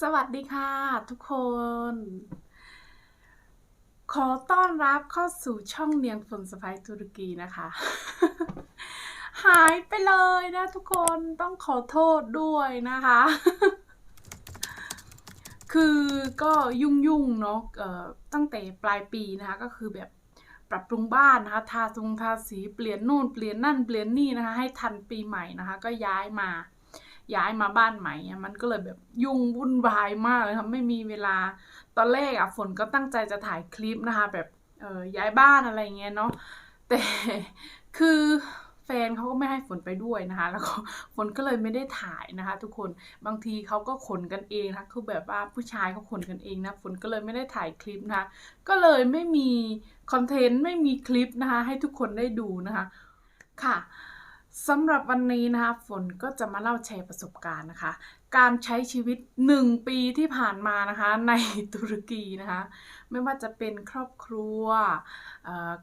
สวัสดีค่ะทุกคน ขอต้อนรับเข้าสู่ช่องเนียงฝนสไปตุรกีนะคะ หายไปเลยนะทุกคนต้องขอโทษด้วยนะคะ คือก็ยุ่งๆเนาะตั้งแต่ปลายปีนะคะ ก็คือแบบปรับปรุงบ้านนะคะ ทาทรงทาสีเปลี่ยนโน่นเปลี่ยนนั่นเปลี่ยนนี่นะคะ ให้ทันปีใหม่นะคะ ก็ย้ายมา ย้ายมาบ้านใหม่มันก็เลยแบบยุ่งวุ่นวายมากเลยค่ะไม่มีเวลาตอนแรกอะฝนก็ตั้งใจจะถ่ายคลิปนะคะ แบบเออย้ายบ้านอะไรเงี้ยเนาะแต่คือแฟนเขาก็ไม่ให้ฝนไปด้วยนะคะ แล้วก็ฝนก็เลยไม่ได้ถ่ายนะคะ ทุกคนบางทีเขาก็ขนกันเองนะคะคือแบบว่าผู้ชายเขาขนกันเองนะฝนก็เลยไม่ได้ถ่ายคลิปนะคะ ก็เลยไม่มีคอนเทนต์ไม่มีคลิปนะคะ ให้ทุกคนได้ดูนะคะ ค่ะ สำหรับวันนี้นะคะฝนก็จะมาเล่าแชร์ประสบการณ์นะคะ การใช้ชีวิต 1 ปีที่ผ่านมานะคะ ในตุรกีนะคะ ไม่ว่าจะเป็นครอบครัว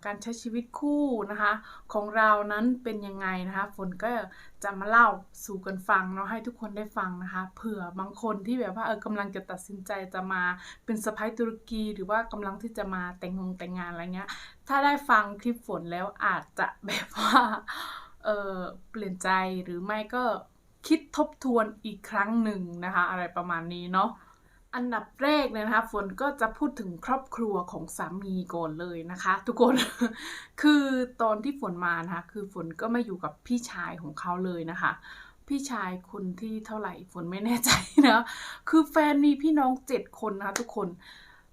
การใช้ชีวิตคู่นะคะ ของเรานั้นเป็นยังไงนะคะฝนก็จะมาเล่าสู่กันฟังเนาะให้ทุกคนได้ฟังนะคะ เผื่อบางคนที่แบบว่าเออกำลังจะตัดสินใจจะมาเป็นสะพ้ายตุรกีหรือว่ากำลังที่จะมาแต่งงงแต่งงานอะไรเงี้ยถ้าได้ฟังคลิปฝนแล้วอาจจะแบบว่า เเปลี่ยนใจหรือไม่ก็คิดทบทวนอีกครั้งหนึ่งนะคะ อะไรประมาณนี้เนาะอันดับแรกเนี่ยนะคะฝนก็จะพูดถึงครอบครัวของสามีก่อนเลยนะคะ ทุกคน คือตอนที่ฝนมานะคะคือฝนก็มาอยู่กับพี่ชายของเขาเลยนะคะ พี่ชายคนที่เท่าไหร่ฝนไม่แน่ใจนะคือแฟนมีพี่น้องเจ็ดคนนะคะทุกคน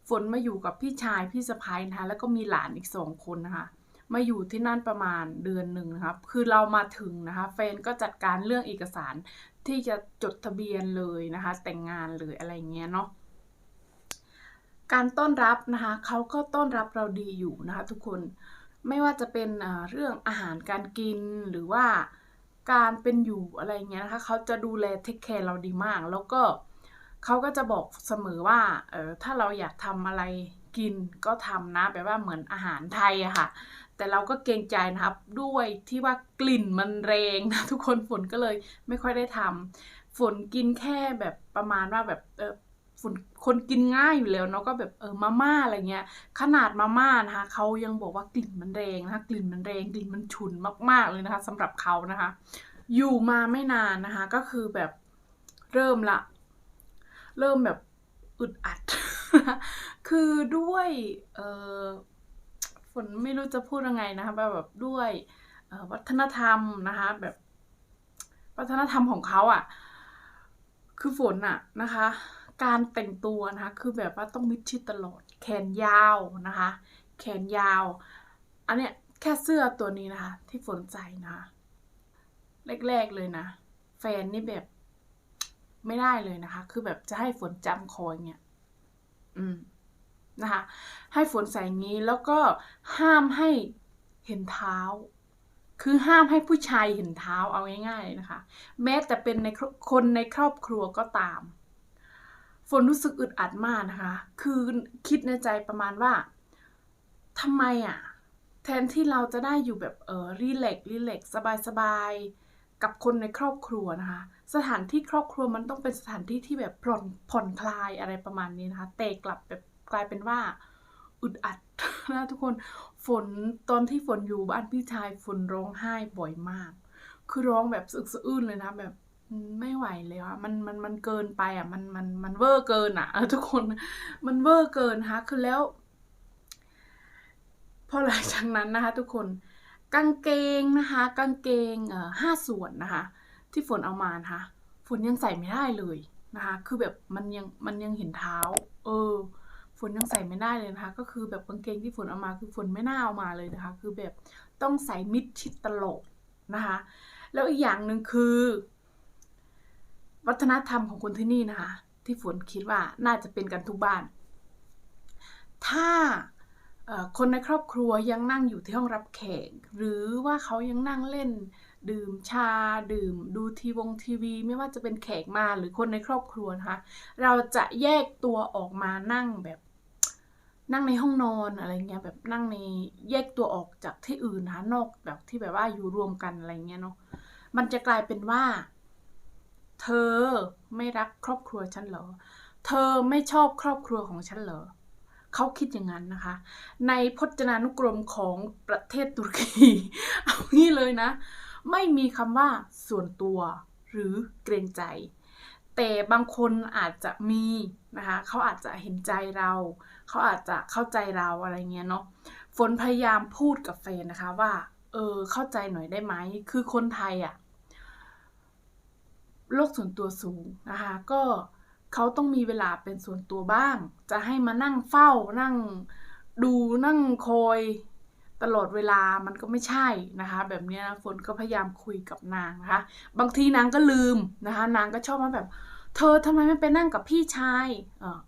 ฝนมาอยู่กับพี่ชายพี่สะพ้ายนะคะแล้วก็มีหลานอีกสองคนนะคะ มาอยู่ที่นั่นประมาณเดือนหนึ่งนะครับ คือเรามาถึงนะคะแฟนก็จัดการเรื่องเอกสารที่จะจดทะเบียนเลยนะคะ แต่งงานเลยอะไรเงี้ยเนาะการต้อนรับนะคะเขาก็ต้อนรับเราดีอยู่นะคะ ทุกคนไม่ว่าจะเป็นเอ่อเรื่องอาหารการกินหรือว่าการเป็นอยู่อะไรเงี้ยนะคะเขาจะดูแลเทคแคร์เราดีมาก แล้วก็เขาก็จะบอกเสมอว่าเออถ้าเราอยากทำอะไรกินก็ทำนะแบบว่าเหมือนอาหารไทยอะค่ะ แต่เราก็เกรงใจนะครับ ด้วยที่ว่ากลิ่นมันแรงนะทุกคนฝนก็เลยไม่ค่อยได้ทำฝนกินแค่แบบประมาณว่าแบบเออฝนคนกินง่ายอยู่แล้วเนาะก็แบบเออมาม่าอะไรเงี้ย ขนาดมาม่านะคะเขายังบอกว่ากลิ่นมันแรงนะคะกลิ่นมันแรงกลิ่นมันฉุนมากๆเลยนะคะสำหรับเขานะคะ อยู่มาไม่นานนะคะ ก็คือแบบเริ่มละ เริ่มแบบอึดอัด คือด้วยเออ ฝนไม่รู้จะพูดยังไงนะคะแบบแบบด้วยวัฒนธรรมนะคะแบบวัฒนธรรมของเขาอะ่ะ คือฝนอะนะคะ การแต่งตัวนะคะคือแบบว่าต้องมิดชิดตลอด แขนยาวนะคะ แขนยาว อันเนี้ยแค่เสื้อตัวนี้นะคะ ที่ฝนใส่นะคะแรกๆเลยนะ แฟนนี่แบบไม่ได้เลยนะคะ คือแบบจะให้ฝนจำคอยเงี้ยอืม นะคะให้ฝนใส่งี้แล้วก็ห้ามให้เห็นเท้า คือห้ามให้ผู้ชายเห็นเท้าเอาง่ายๆนะคะ แม้แต่เป็นในคนในครอบครัวก็ตาม ฝนรู้สึกอึดอัดมากนะคะ คือคิดในใจประมาณว่าทำไมอะแทนที่เราจะได้อยู่แบบเออรีแลกรีแลกสบายๆกับคนในครอบครัวนะคะสถานที่ครอบครัวมันต้องเป็นสถานที่ที่แบบผ่อนผ่อนคลายอะไรประมาณนี้นะคะแต่กลับแบบ กลายเป็นว่าอึดอัดนะทุกคนฝนตอนที่ฝนอยู่บ้านพี่ชายฝนร้องไห้บ่อยมาก คือร้องแบบสะอึกสะอื้นเลยนะแบบไม่ไหวเลยอะมันมันมันเกินไปอะมันมันมันเวอร์เกินอะทุกคนมันเวอร์เกินนะคะคือแล้ว พอหลังจากนั้นนะคะ ทุกคนกางเกงนะคะ กางเกงเอ่อห้าส่วนนะคะ ที่ฝนเอามานะคะฝนยังใส่ไม่ได้เลยนะคะ คือแบบมันยังมันยังเห็นเท้า เออ ฝนยังใส่ไม่ได้เลยนะคะ ก็คือแบบกางเกงที่ฝนเอามาคือฝนไม่น่าเอามาเลยนะคะ คือแบบต้องใส่มิดชิดตลอดนะคะ แล้วอีกอย่างหนึ่งคือ วัฒนธรรมของคนที่นี่นะคะ ที่ฝนคิดว่าน่าจะเป็นกันทุกบ้าน ถ้าคนในครอบครัวยังนั่งอยู่ที่ห้องรับแขกหรือว่าเขายังนั่งเล่น ดื่มชา ดื่ม ดูทีวงทีวี ไม่ว่าจะเป็นแขกมาหรือคนในครอบครัวนะคะ เราจะแยกตัวออกมานั่งแบบ นั่งในห้องนอนอะไรเงี้ยแบบนั่งในแยกตัวออกจากที่อื่นนะนอกแบบที่แบบว่าอยู่รวมกันอะไรเงี้ยเนาะมันจะกลายเป็นว่า เธอไม่รักครอบครัวฉันเหรอ เธอไม่ชอบครอบครัวของฉันเหรอเขาคิดอย่างนั้นนะคะ ในพจนานุกรมของประเทศตุรกีเอางี้เลยนะ ไม่มีคำว่าส่วนตัวหรือเกรงใจ แต่บางคนอาจจะมีนะคะเขาอาจจะเห็นใจเรา เขาอาจจะเข้าใจเราอะไรเงี้ยเนาะฝนพยายามพูดกับแฟนนะคะว่า เออเข้าใจหน่อยได้ไหมคือคนไทยอะโลกส่วนตัวสูงนะคะ ก็เขาต้องมีเวลาเป็นส่วนตัวบ้าง จะให้มานั่งเฝ้านั่งดูนั่งคอยตลอดเวลามันก็ไม่ใช่นะคะ แบบนี้ยฝนก็พยายามคุยกับนางนะคะ บางทีนางก็ลืมนะคะ นางก็ชอบมาแบบ เธอทำไมไม่ไปนั่งกับพี่ชายเออ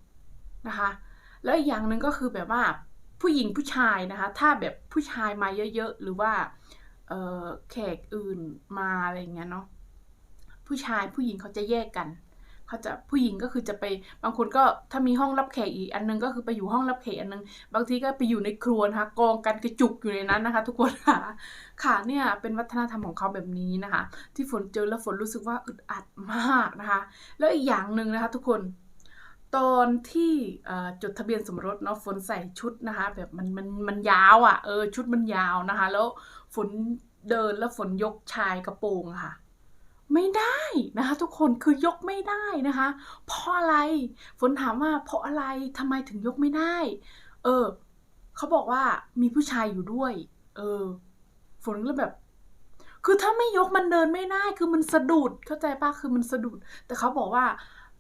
นะคะ แล้วอีกอย่างหนึ่งก็คือแบบว่าผู้หญิงผู้ชายนะคะ ถ้าแบบผู้ชายมาเยอะๆ หรือว่าเออแขกอื่นมาอะไรเงี้ยเนาะผู้ชายผู้หญิงเขาจะแยกกันเขาจะผู้หญิงก็คือจะไปบางคนก็ถ้ามีห้องรับแขกอีกอันนึงก็คือไปอยู่ห้องรับแขกอันนึง บางทีก็ไปอยู่ในครัวนะคะกองกันกระจุกอยู่ในนั้นนะคะ ทุกคนค่ะค่ะเนี่ยเป็นวัฒนธรรมของเขาแบบนี้นะคะ ที่ฝนเจอแล้วฝนรู้สึกว่าอึดอัดมากนะคะ แล้วอีกอย่างหนึ่งนะคะ ทุกคน ตอนที่จดทะเบียนสมรสเนาะฝนใส่ชุดนะคะ แบบมันมันมันยาวอะ่ะเออชุดมันยาวนะคะ แล้วฝนเดินแล้วฝนยกชายกระโปรงค่ะ ไม่ได้นะคะทุกคนคือยกไม่ได้นะคะ เพราะอะไรฝนถามว่าเพราะอะไรทำไมถึงยกไม่ได้ เออเขาบอกว่ามีผู้ชายอยู่ด้วย เออ ฝนก็แบบ คือถ้าไม่ยกมันเดินไม่ได้คือมันสะดุดเข้าใจปะคือมันสะดุด แต่เขาบอกว่า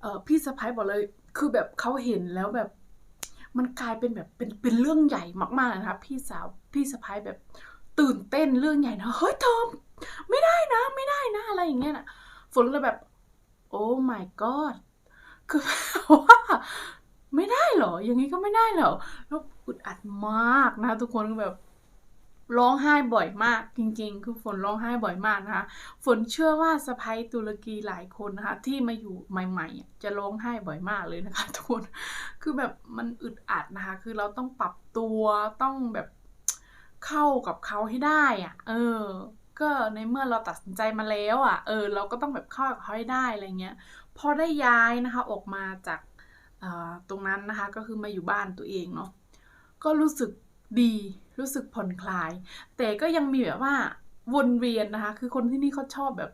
เออพี่สะพ้ายบอกเลย คือแบบเขาเห็นแล้วแบบ มันกลายเป็นแบบเป็นเป็นเรื่องใหญ่มากๆนะคะพี่สาวพี่สะพ้ายแบบตื่นเต้นเรื่องใหญ่นะเฮ้ยเธอไม่ได้นะ ไม่ได้นะอะไรอย่างเงี้ยนะฝนเลยแบบ โอ้ my god คือแบบว่าไม่ได้เหรอ อย่างนี้ก็ไม่ได้เหรอแล้วอึดอัดมากนะ ทุกคนแบบ ร้องไห้บ่อยมากจริงๆ คือฝนร้องไห้บ่อยมากนะคะ ฝนเชื่อว่าสะพ้ยตุรกีหลายคนนะคะ ที่มาอยู่ใหม่ๆ จะร้องไห้บ่อยมากเลยนะคะทุกคน คือแบบมันอึดอัดนะคะ คือเราต้องปรับตัวต้องแบบเข้ากับเขาให้ได้อะเออ ก็ในเมื่อเราตัดสินใจมาแล้วอะ เออ เราก็ต้องแบบเข้ากับเขาให้ได้อะไรเงี้ย พอได้ย้ายนะคะออกมาจากตรงนั้นนะคะ ก็คือมาอยู่บ้านตัวเองเนาะ ก็รู้สึกดี รู้สึกผ่อนคลาย แต่ก็ยังมีแบบว่าวนเวียนนะคะ คือคนที่นี่เขาชอบแบบ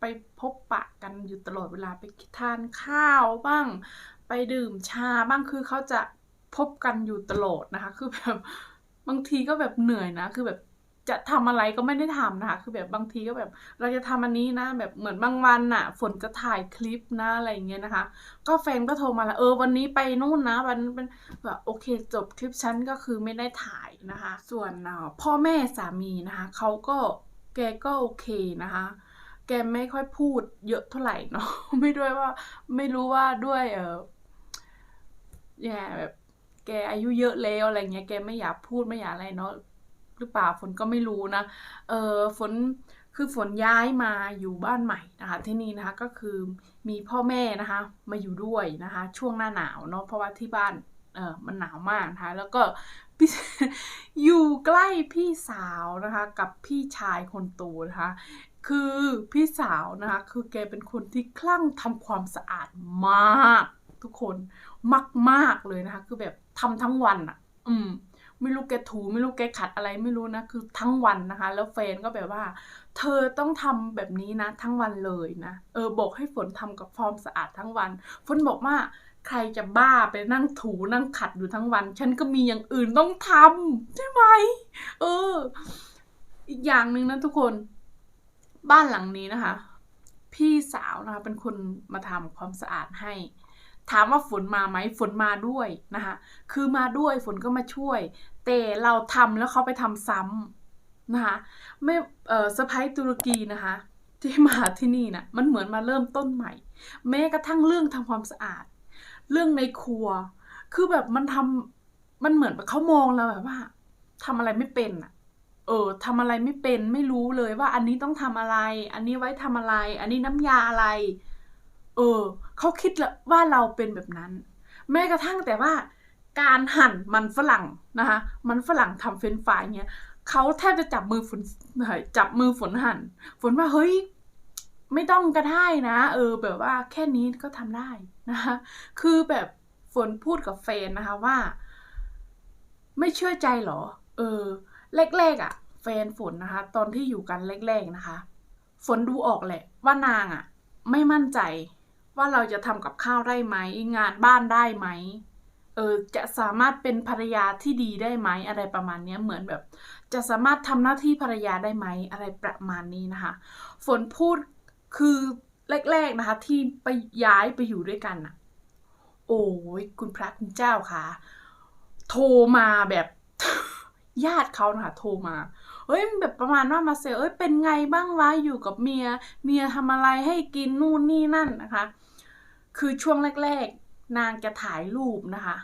ไปพบปะกันอยู่ตลอดเวลาไปทานข้าวบ้าง ไปดื่มชาบ้างคือเขาจะพบกันอยู่ตลอดนะคะ คือแบบบางทีก็แบบเหนื่อยนะ คือแบบ จะทำอะไรก็ไม่ได้ทำนะคะ คือแบบบางทีก็แบบ เราจะทำอันนี้นะ แบบเหมือนบางวันน่ะ ฝนจะถ่ายคลิปนะอะไรเงี้ยนะคะ ก็แฟนก็โทรมาแล้วเออวันนี้ไปนู่นนะวันเป็นแบบโอเคจบคลิปฉันก็คือไม่ได้ถ่ายนะคะ ส่วนพ่อแม่สามีนะคะเขาก็แกก็โอเคนะคะแกไม่ค่อยพูดเยอะเท่าไหร่เนาะไม่ด้วยว่าไม่รู้ว่าด้วยเออแย่แบบแกอายุเยอะแล้วอะไรเงี้ยแกไม่อยากพูดไม่อยากอะไรเนาะ หรือเปล่าฝนก็ไม่รู้นะ เออฝนคือฝนย้ายมาอยู่บ้านใหม่นะคะที่นี่นะคะก็คือมีพ่อแม่นะคะมาอยู่ด้วยนะคะ ช่วงหน้าหนาวเนาะเพราะว่าที่บ้านเออมันหนาวมากนะคะแล้วก็อยู่ใกล้พี่สาวนะคะกับพี่ชายคนโตนะคะคือพี่สาวนะคะคือแกเป็นคนที่คลั่งทำความสะอาดมาก ทุกคนมากๆเลยนะคะ คือแบบทำทั้งวันอะ่ะ อืม ไม่รู้แกถูไม่รู้แกขัดอะไรไม่รู้นะคือทั้งวันนะคะ แล้วแฟนก็แบบว่า เธอต้องทำแบบนี้นะ ทั้งวันเลยนะเออบอกให้ฝนทำกับฟอร์มสะอาดทั้งวัน ฝนบอกว่าใครจะบ้าไปนั่งถูนั่งขัดอยู่ทั้งวัน ฉันก็มีอย่างอื่นต้องทำใช่ไหมเออ อีกอย่างหนึ่งนะทุกคน บ้านหลังนี้นะคะ พี่สาวนะคะเป็นคนมาทำความสะอาดให้ ถามว่าฝนมาไหมฝนมาด้วยนะคะคือมาด้วยฝนก็มาช่วย แต่เราทำแล้วเขาไปทำซ้ำนะคะไม่เออสะพ้ายตุรกีนะคะที่มาที่นี่นะมันเหมือนมาเริ่มต้นใหม่ แม้กระทั่งเรื่องทำความสะอาด เรื่องในครัว คือแบบมันทำมันเหมือนเขามองเราแบบว่าทำอะไรไม่เป็นอะเออทำอะไรไม่เป็นไม่รู้เลยว่าอันนี้ต้องทำอะไร อันนี้ไว้ทำอะไร อันนี้น้ำยาอะไร เออ เขาคิดว่าเราเป็นแบบนั้น แม้กระทั่งแต่ว่าการหั่นมันฝรั่งนะคะมันฝรั่งทำเฟรนฟรายเงี้ยเขาแทบจะจับมือฝนจับมือฝนหั่น ฝนว่าเฮ้ยไม่ต้องก็ได้นะ เออ แบบว่าแค่นี้ก็ทำได้นะคะคือแบบฝนพูดกับแฟนนะคะว่า ไม่เชื่อใจเหรอ เออแรกๆอะ่ะแฟนฝนนะคะ ตอนที่อยู่กันแรกๆนะคะ ฝนดูออกแหละว่านางอะ่ะ ไม่มั่นใจ ว่าเราจะทำกับข้าวได้ไหม งานบ้านได้ไหมเออจะสามารถเป็นภรรยาที่ดีได้ไหมอะไรประมาณนี้เหมือนแบบ จะสามารถทำหน้าที่ภรรยาได้ไหมอะไรประมาณนี้นะคะ ฝนพูดคือแรกๆนะคะ ที่ไปย้ายไปอยู่ด้วยกันอะโอ้ยคุณพระคุณเจ้าค่ะ โทรมาแบบ ญาติเขานะคะโทรมา เฮ้ยแบบประมาณว่ามาเซลเอ้ยเป็นไงบ้างวะอยู่กับเมีย เมียทำอะไรให้กินนู่นนี่นั่นนะคะ คือช่วงแรกๆ นางจะถ่ายรูปนะคะ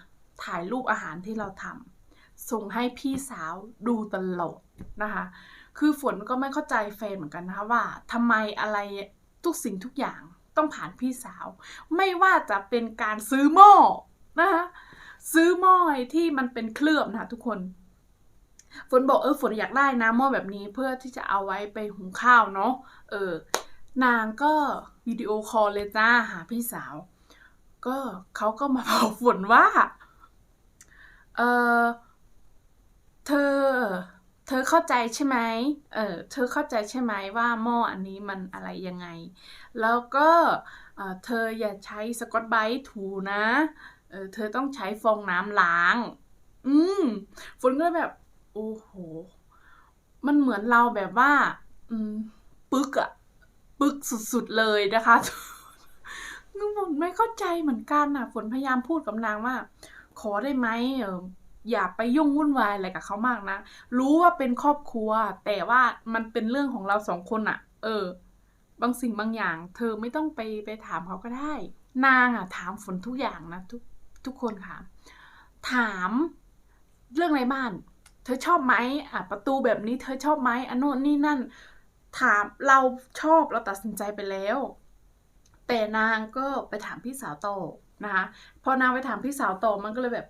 ถ่ายรูปอาหารที่เราทำส่งให้พี่สาวดูตลอดนะคะ คือฝนก็ไม่เข้าใจแฟนเหมือนกันนะคะว่าทำไมอะไรทุกสิ่งทุกอย่างต้องผ่านพี่สาว ไม่ว่าจะเป็นการซื้อหม้อนะคะซื้อหม้อที่มันเป็นเคลือบนะคะทุกคน ฝนบอกเออฝนอยากได้นะหม้อแบบนี้เพื่อที่จะเอาไว้ไปหุงข้าวเนาะเออนางก็วิดีโอคอลเลยจ้าหาพี่สาว ก็เขาก็มาบอกฝนว่าเออเธอ เธอเข้าใจใช่ไหมเออเธอเข้าใจใช่ไหมว่าหม้ออันนี้มันอะไรยังไง แล้วก็เออเธออย่าใช้สกอตไบท์ถูนะเออเธอต้องใช้ฟองน้ำล้าง อืมฝนก็แบบ อ้โห มันเหมือนเราแบบว่า อืมปึกอะปึกสุดๆเลยนะคะฝนไม่เข้าใจเหมือนกันอะฝนพยายามพูดกับนางว่า ขอได้ไหมเอออย่าไปยุ่งวุ่นวายอะไรกับเขามากนะ รู้ว่าเป็นครอบครัว แต่ว่ามันเป็นเรื่องของเราสองคนอะเออ บางสิ่งบางอย่าง เธอไม่ต้องไปไปถามเขาก็ได้ นางอะถามฝนทุกอย่างนะทุกทุกคนค่ะ ถามเรื่องในบ้าน ธอชอบไหมอะประตูแบบนี้เธอชอบไหมอันโน่นนี่นั่น ถามเราชอบเราตัดสินใจไปแล้ว แต่นางก็ไปถามพี่สาวโตนะคะพอนางไปถามพี่สาวโตมันก็เลยแบบ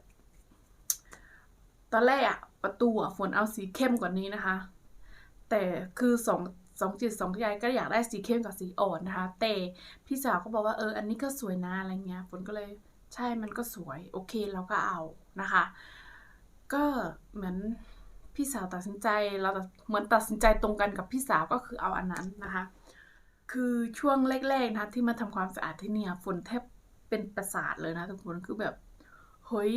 ตอนแรกอะประตูอะฝนเอาสีเข้มกว่านี้นะคะ แต่คือสองสองจิตสองใจก็อยากได้สีเข้มกับสีอ่อนนะคะ แต่พี่สาวก็บอกว่าเอออันนี้ก็สวยนะอะไรเงี้ยฝนก็เลยใช่มันก็สวย โอเคเราก็เอานะคะ ก็เหมือนพี่สาวตัดสินใจเราเหมือนตัดสินใจตรงกันกับพี่สาวก็คือเอาอันนั้นนะคะ คือช่วงแรกๆนะที่มาทำความสะอาดที่เนี่ยฝนแทบเป็นประสาทเลยนะทุกคนคือแบบเฮ้ย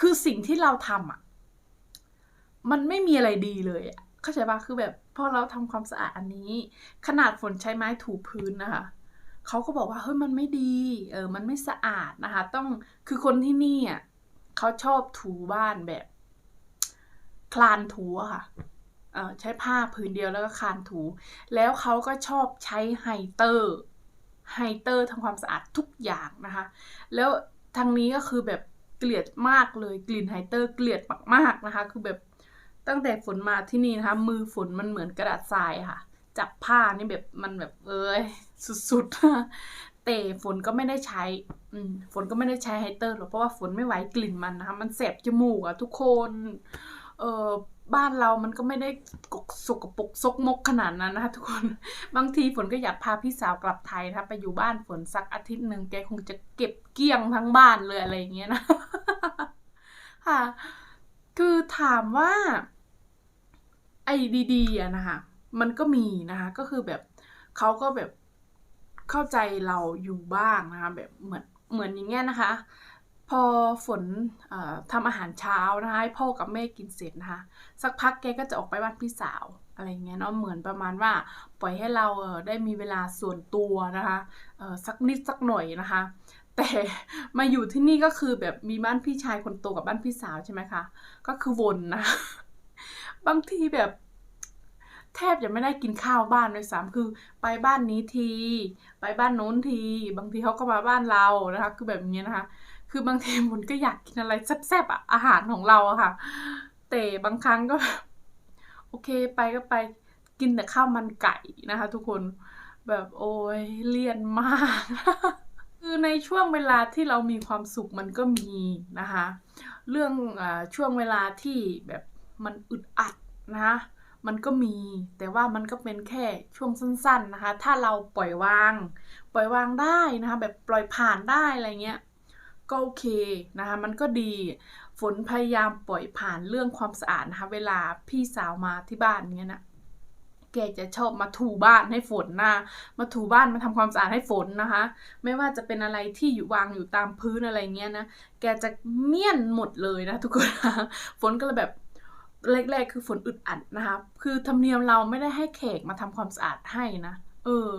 คือสิ่งที่เราทำอะ มันไม่มีอะไรดีเลยอะเข้าใจปะคือแบบพอเราทำความสะอาดอันนี้ ขนาดฝนใช้ไม้ถูพื้นนะคะเขาก็บอกว่าเฮ้ยมันไม่ดี เออ มันไม่สะอาดนะคะ ต้องคือคนที่นี่อะ เขาชอบถูบ้านแบบ คลานถูอะค่ะใช้ผ้าผืนเดียวแล้วก็คลานถู แล้วเขาก็ชอบใช้ไฮเตอร์ไฮเตอร์ทำความสะอาดทุกอย่างนะคะ แล้วทางนี้ก็คือแบบเกลียดมากเลยกลิ่นไฮเตอร์เกลียดมากๆนะคะ คือแบบตั้งแต่ฝนมาที่นี่นะคะ มือฝนมันเหมือนกระดาษทรายค่ะ จับผ้านี่แบบมันแบบเอ้ยสุดๆ แต่ฝนก็ไม่ได้ใช้ อืมฝนก็ไม่ได้ใช้ไฮเตอร์หรอกเพราะว่าฝนไม่ไหวกลิ่นมันนะคะมันแสบจมูกอะทุกคน เออบ้านเรามันก็ไม่ได้กกสกปรกซกมกขนาดนั้นนะคะทุกคน บางทีฝนก็อยากพาพี่สาวกลับไทยนะคะไปอยู่บ้านฝนสักอาทิตย์หนึ่งแกคงจะเก็บเกี้ยงทั้งบ้านเลยอะไรอย่างเงี้ยนะ ค่ะ คือถามว่า ไอ้ดีๆอะนะคะ มันก็มีนะคะ ก็คือแบบเขาก็แบบ เข้าใจเราอยู่บ้างนะคะแบบเหมือนเหมือนอย่างเงี้ยนะคะ พอฝนทำอาหารเช้านะคะให้พ่อกับแม่กินเสร็จนะคะสักพักแกก็จะออกไปบ้านพี่สาวอะไรเงี้ยเนาะเหมือนประมาณว่าปล่อยให้เราได้มีเวลาส่วนตัวนะคะสักนิดสักหน่อยนะคะ แต่มาอยู่ที่นี่ก็คือแบบมีบ้านพี่ชายคนโตกับบ้านพี่สาวใช่ไหมคะก็คือวนนะบางทีแบบ แทบจะไม่ได้กินข้าวบ้านเลยสามคือไปบ้านนี้ที ไปบ้านโน้นที บางทีเขาก็มาบ้านเรานะคะ คือแบบนี้นะคะ คือบางทีมันก็อยากกินอะไรแซ่บๆอะอาหารของเราอะค่ะ แต่บางครั้งก็แบบโอเคไปก็ไปกินแต่ข้าวมันไก่นะคะ ทุกคนแบบโอ้ยเลี่ยนมาก คือในช่วงเวลาที่เรามีความสุขมันก็มีนะคะ เรื่องอช่วงเวลาที่แบบมันอึดอัดนะคะ มันก็มี แต่ว่ามันก็เป็นแค่ช่วงสั้น ๆนะคะ ถ้าเราปล่อยวาง ปล่อยวางได้นะคะ แบบปล่อยผ่านได้อะไรเงี้ยก็โอเคนะคะ มันก็ดี ฝนพยายามปล่อยผ่านเรื่องความสะอาดนะคะ เวลาพี่สาวมาที่บ้านเงี้ยนะแกจะชอบมาถูบ้านให้ฝนนะมาถูบ้านมาทำความสะอาดให้ฝนนะคะ ไม่ว่าจะเป็นอะไรที่อยู่วางอยู่ตามพื้นอะไรเงี้ยนะ แกจะเมี่ยนหมดเลยนะทุกคนนะฝนก็เลยแบบ แรกๆ คือฝนอึดอัดนะคะ คือธรรมเนียมเราไม่ได้ให้แขกมาทำความสะอาดให้นะ เออ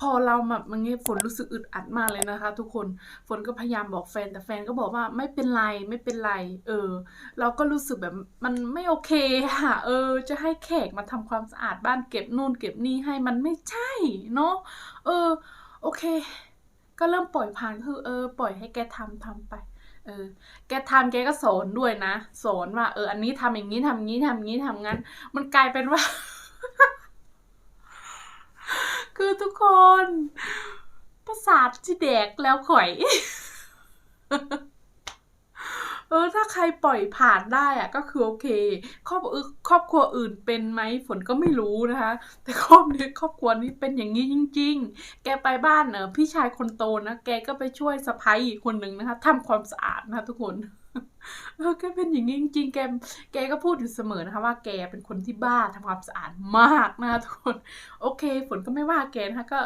พอเราแบบมันเงี้ฝนรู้สึกอึดอัดมากเลยนะคะ ทุกคน ฝนก็พยายามบอกแฟน แต่แฟนก็บอกว่าไม่เป็นไรไม่เป็นไร เออ เราก็รู้สึกแบบมันไม่โอเคค่ะ เออ จะให้แขกมาทำความสะอาดบ้านเก็บนู่นเก็บนี่ให้มันไม่ใช่เนาะ เออ โอเค ก็เริ่มปล่อยผ่านคือ เออ ปล่อยให้แกทำทำไป เออ แกทำแกก็สอนด้วยนะสอนว่า เออ อันนี้ทำอย่างนี้ทำอย่างนี้ทำอย่างนี้ทำงั้น มันกลายเป็นว่า คือทุกคน ประสาทที่แดกแล้วข่อย เออถ้าใครปล่อยผ่านได้อะก็คือโอเค ครอบอึครอบครัวอื่นเป็นไหมฝนก็ไม่รู้นะคะ แต่ครอบนี้ครอบครัวนี้เป็นอย่างนี้จริง ๆ แกไปบ้านเออพี่ชายคนโตนะแกก็ไปช่วยสะพ้ายอีกคนหนึ่งนะคะทำความสะอาดนะคะทุกคนเออแกเป็นอย่างนี้จริงๆ แก แกก็พูดอยู่เสมอนะคะว่าแกเป็นคนที่บ้าทำความสะอาดมากนะคะทุกคน โอเค ฝนก็ไม่ว่าแกนะคะก็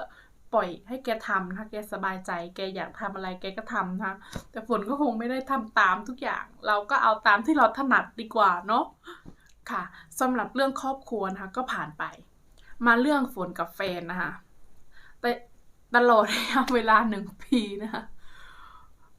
ปล่อยให้แกทำนะคะแกสบายใจ แกอยากทำอะไรแกก็ทำนะคะแต่ฝนก็คงไม่ได้ทำตามทุกอย่าง เราก็เอาตามที่เราถนัดดีกว่าเนาะค่ะสำหรับเรื่องครอบครัวนะคะก็ผ่านไป มาเรื่องฝนกับแฟนนะคะแต่ตลอดระยะเวลาหนึ่งปีนะคะ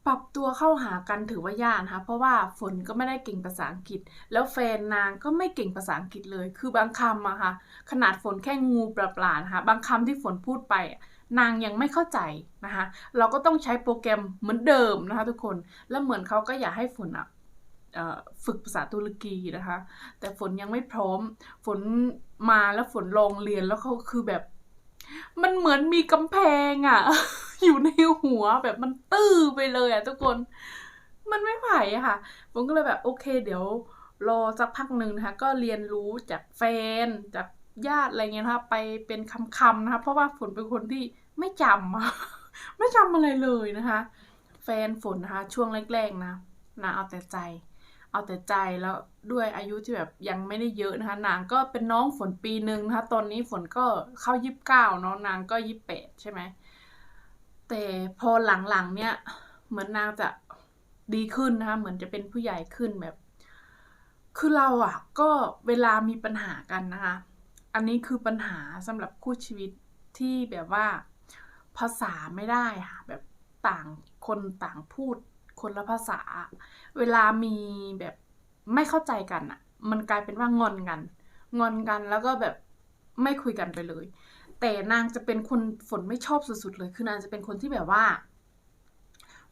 ปรับตัวเข้าหากันถือว่ายากนะคะเพราะว่าฝนก็ไม่ได้เก่งภาษาอังกฤษ แล้วแฟนนางก็ไม่เก่งภาษาอังกฤษเลย คือบางคำอะค่ะขนาดฝนแค่งูปลาปลานะคะบางคำที่ฝนพูดไปอะ นางยังไม่เข้าใจนะคะ เราก็ต้องใช้โปรแกรมเหมือนเดิมนะคะทุกคน แล้วเหมือนเขาก็อยากให้ฝนอะเอ่อฝึกภาษาตุรกีนะคะ แต่ฝนยังไม่พร้อม ฝนมาแล้วฝนลองเรียนแล้วเขาคือแบบ มันเหมือนมีกำแพงอะอยู่ในหัวแบบมันตื้อไปเลยอะทุกคน มันไม่ไหวอะค่ะ ผมก็เลยแบบโอเค เดี๋ยวรอสักพักหนึ่งนะคะ ก็เรียนรู้จากแฟนจากญาติอะไรเงี้ยนะคะ ไปเป็นคำๆนะคะ เพราะว่าฝนเป็นคนที่ ไม่จำไม่จำอะไรเลยนะคะ แฟนฝนนะคะช่วงแรกๆนะนางเอาแต่ใจ เอาแต่ใจแล้วด้วยอายุที่แบบยังไม่ได้เยอะนะคะนางก็เป็นน้องฝนปีหนึ่งนะคะตอนนี้ฝนก็เข้ายีิบเก้าเนาะนางก็ยีิบแปดใช่ไหมแต่พอหลังๆเนี่ยเหมือนนางจะดีขึ้นนะคะเหมือนจะเป็นผู้ใหญ่ขึ้นแบบ คือเราอะก็เวลามีปัญหากันนะคะ อันนี้คือปัญหาสำหรับคู่ชีวิตที่แบบว่า ภาษาไม่ได้ค่ะแบบต่างคนต่างพูดคนละภาษา เวลามีแบบไม่เข้าใจกันอะมันกลายเป็นว่างอนกัน งอนกันแล้วก็แบบไม่คุยกันไปเลย แต่นางจะเป็นคนฝนไม่ชอบสุดๆเลย คือนางจะเป็นคนที่แบบว่า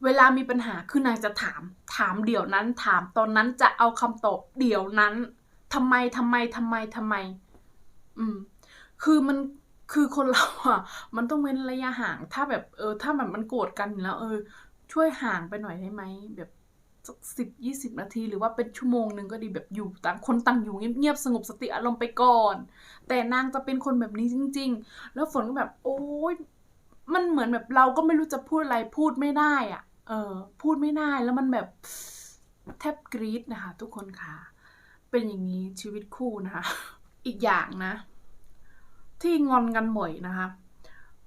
เวลามีปัญหาคือนางจะถาม ถามเดี๋ยวนั้น ถามตอนนั้นจะเอาคำตอบเดี๋ยวนั้นทำไมทำไมทำไมทำไม อืม คือมัน คือคนเราอะ มันต้องเว้นระยะห่าง ถ้าแบบเออ ถ้าแบบมันโกรธกันแล้ว เออ ช่วยห่างไปหน่อยได้ไหมแบบสักสิบยี่สิบนาทีหรือว่าเป็นชั่วโมงหนึ่งก็ดีแบบอยู่ต่างคนต่างอยู่เงียบๆสงบสติอารมณ์ไปก่อน แต่นางจะเป็นคนแบบนี้จริง ๆ แล้วฝนก็แบบ โอ้ยมันเหมือนแบบเราก็ไม่รู้จะพูดอะไรพูดไม่ได้อะ เออ พูดไม่ได้แล้วมันแบบแทบกรี๊ดนะคะ ทุกคนค่ะ เป็นอย่างนี้ชีวิตคู่นะคะ อีกอย่างนะ ที่งอนกันบ่อยนะคะ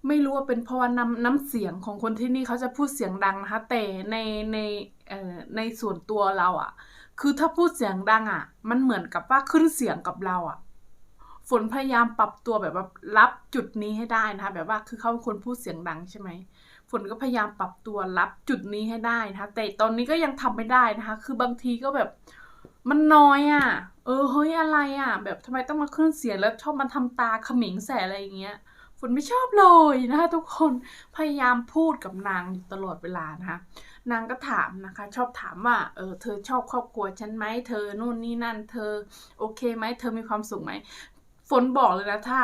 ไม่รู้ว่าเป็นเพราะว่าน้ำน้ำเสียงของคนที่นี่เขาจะพูดเสียงดังนะคะแต่ในในเอ่อในส่วนตัวเราอะ่ะ คือถ้าพูดเสียงดังอะ่ะ มันเหมือนกับว่าขึ้นเสียงกับเราอะ่ะฝนพยายามปรับตัวแบบว่ารับจุดนี้ให้ได้นะคะแบบว่าคือเขาเป็นคนพูดเสียงดังใช่ไหมฝนก็พยายามปรับตัวรับจุดนี้ให้ได้นะคะแต่ตอนนี้ก็ยังทำไม่ได้นะคะ คือบางทีก็แบบ มันน้อยอะ่ะ เออเฮ้ยอะไรอะ่ะ แบบทำไมต้องมาขึ้นเสียงแล้วชอบมาทำตาเขมิงใส่อะไรอย่างเงี้ยฝนไม่ชอบเลยนะคะทุกคนพยายามพูดกับนางตลอดเวลานะคะ นางก็ถามนะคะ ชอบถามว่าเออเธอชอบครอบครัวฉันไหมเธอนู่นนี่นั่น เธอโอเคไหมเธอมีความสุขไหมฝนบอกเลยนะถ้า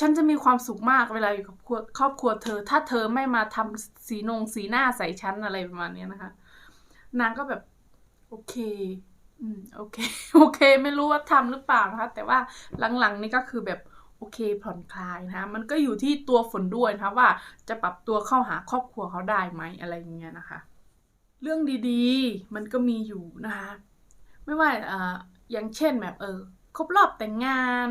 ฉันจะมีความสุขมากเวลาอยู่กับครอบครัวเธอ ถ้าเธอไม่มาทำสีนงสีหน้าใส่ฉันอะไรประมาณนี้นะคะ นางก็แบบโอเค อืมโอเค โอเค ไม่รู้ว่าทำหรือเปล่านะคะแต่ว่าหลังๆนี่ก็คือแบบโอเคผ่อนคลายนะคะมันก็อยู่ที่ตัวฝนด้วยนะคะว่าจะปรับตัวเข้าหาครอบครัวเขาได้ไหมอะไรอย่างเงี้ยนะคะ เรื่องดีๆมันก็มีอยู่นะคะ ไม่ว่าอ่ออย่างเช่นแบบเออครบรอบแต่งงาน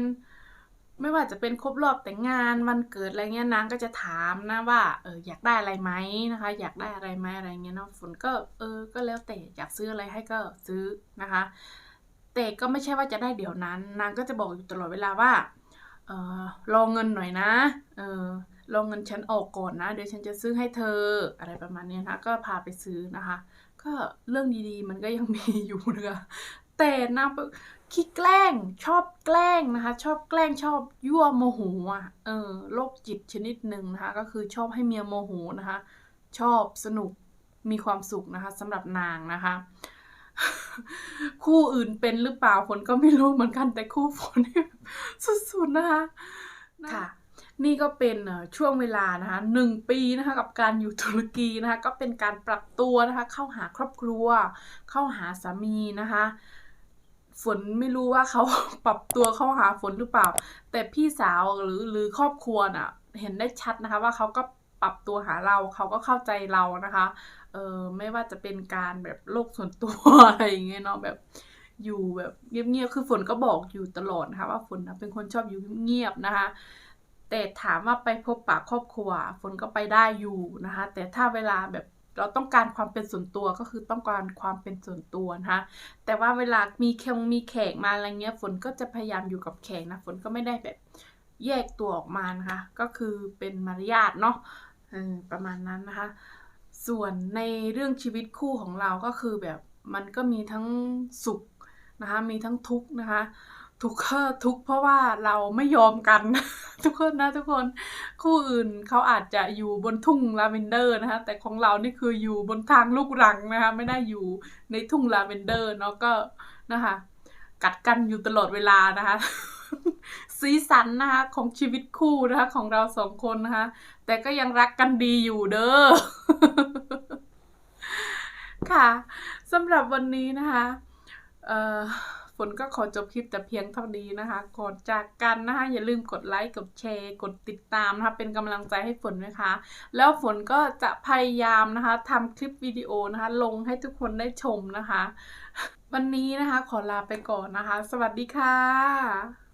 ไม่ว่าจะเป็นครบรอบแต่งงานวันเกิดอะไรเงี้ยนางก็จะถามนะว่าเอออยากได้อะไรไหมนะคะ อยากได้อะไรไหมอะไรเงี้ยเนาะฝนก็เออก็แล้วแต่อยากซื้ออะไรให้ก็ซื้อนะคะ แต่ก็ไม่ใช่ว่าจะได้เดี๋ยวนั้น นางก็จะบอกอยู่ตลอดเวลาว่าเออรอเงินหน่อยนะเออรอเงินฉันออกก่อนนะเดี๋ยวฉันจะซื้อให้เธออะไรประมาณนี้นะคะก็พาไปซื้อนะคะ ก็เรื่องดีๆมันก็ยังมีอยู่นะคะ แต่นางขี้แกล้งชอบแกล้งนะคะ ชอบแกล้งชอบยั่วโมโหอะเออโรคจิตชนิดหนึ่งนะคะ ก็คือชอบให้เมียโมโหนะคะ ชอบสนุกมีความสุขนะคะสำหรับนางนะคะ คู่อื่นเป็นหรือเปล่าฝนก็ไม่รู้เหมือนกันแต่คู่ฝนนี่สุดๆนะคะค่ะนี่ก็เป็นเอ่อช่วงเวลานะคะหนึ่งปีนะคะกับการอยู่ตุรกีนะคะ ก็เป็นการปรับตัวนะคะ เข้าหาครอบครัว เข้าหาสามีนะคะ ฝนไม่รู้ว่าเขาปรับตัวเข้าหาฝนหรือเปล่า แต่พี่สาวหรือหรือครอบครัวน่ะ เห็นได้ชัดนะคะว่าเขาก็ปรับตัวหาเราเขาก็เข้าใจเรานะคะ เออไม่ว่าจะเป็นการแบบโลกส่วนตัวอะไรอย่างเงี้ยเนาะแบบอยู่แบบเงียบๆคือฝนก็บอกอยู่ตลอดนะคะว่าฝนนะเป็นคนชอบอยู่เงียบๆนะคะ แต่ถามว่าไปพบปะครอบครัว ฝนก็ไปได้อยู่นะคะ แต่ถ้าเวลาแบบ เราต้องการความเป็นส่วนตัวก็คือต้องการความเป็นส่วนตัวนะคะแต่ว่าเวลามีแขกมีแขกมาอะไรเงี้ยฝนก็จะพยายามอยู่กับแขกนะฝนก็ไม่ได้แบบแยกตัวออกมานะคะก็คือเป็นมารยาทเนาะประมาณนั้นนะคะ ส่วนในเรื่องชีวิตคู่ของเราก็คือแบบมันก็มีทั้งสุขนะคะมีทั้งทุกข์นะคะ ทุกข์ทุกเพราะว่าเราไม่ยอมกัน ทุกคนนะทุกคนคู่อื่นเขาอาจจะอยู่บนทุ่งลาเวนเดอร์นะคะแต่ของเรานี่คืออยู่บนทางลูกรังนะคะไม่ได้อยู่ในทุ่งลาเวนเดอร์เนาะก็นะคะกัดกันอยู่ตลอดเวลานะคะสีสันนะคะของชีวิตคู่นะคะของเราสองคนนะคะแต่ก็ยังรักกันดีอยู่เด้อค่ะสำหรับวันนี้นะคะเอ่อ ฝนก็ขอจบคลิปแต่เพียงเท่านี้นะคะก่อนจากกันนะคะอย่าลืมกดไลค์กดแชร์กดติดตามนะคะเป็นกำลังใจให้ฝนนะคะ แล้วฝนก็จะพยายามนะคะทำคลิปวิดีโอนะคะ ลงให้ทุกคนได้ชมนะคะ วันนี้นะคะขอลาไปก่อนนะคะ สวัสดีค่ะ